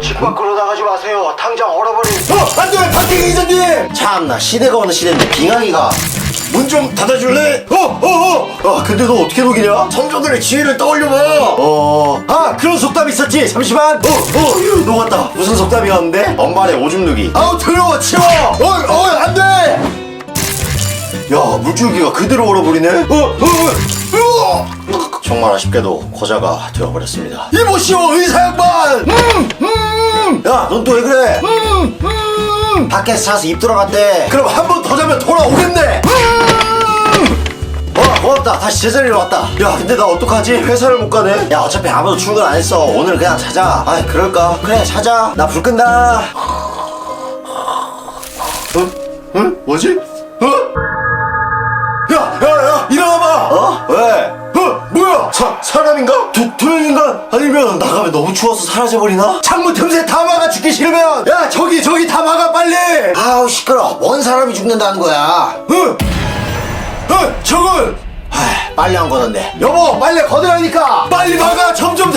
집 밖으로 나가지 마세요. 당장 얼어버린. 어, 안 돼! 박태기 이사님! 참나 시대가 어느 시대인데 빙하기가. 문 좀 닫아줄래? 어, 어, 어! 아, 근데 너 어떻게 녹이냐? 선조들의 지혜를 떠올려봐! 어. 아, 그런 속담 있었지! 잠시만! 어, 어, 녹았다. 무슨 속담이었는데? 엄마의 오줌 누기. 아우, 더러워! 치워! 어이, 어이, 안 돼! 야, 물줄기가 그대로 얼어버리네? 어, 어, 어! 정말 아쉽게도 고자가 되어버렸습니다. 이보시오, 의사 양반! 음, 음! 야, 넌 또 왜 그래? 음, 음! 밖에서 자서 입 들어갔대. 그럼 한 번 더 자면 돌아오겠네! 어, 고맙다. 다시 제자리로 왔다. 야, 근데 나 어떡하지? 회사를 못 가네? 야, 어차피 아무도 출근 안 했어. 오늘 그냥 자자. 아, 그럴까? 그래, 자자. 나 불 끈다. 어? 어? 뭐지? 어? 야, 야, 야, 일어나봐! 어? 사, 사람인가? 두, 투명인가? 아니면 나가면 너무 추워서 사라져버리나? 창문 틈새 다 막아 죽기 싫으면! 야, 저기, 저기 다 막아, 빨리! 아우, 시끄러. 뭔 사람이 죽는다는 거야? 어? 어? 저걸! 하, 빨리 한 거던데. 여보, 빨리 걷으라니까! 빨리 막아! 점점!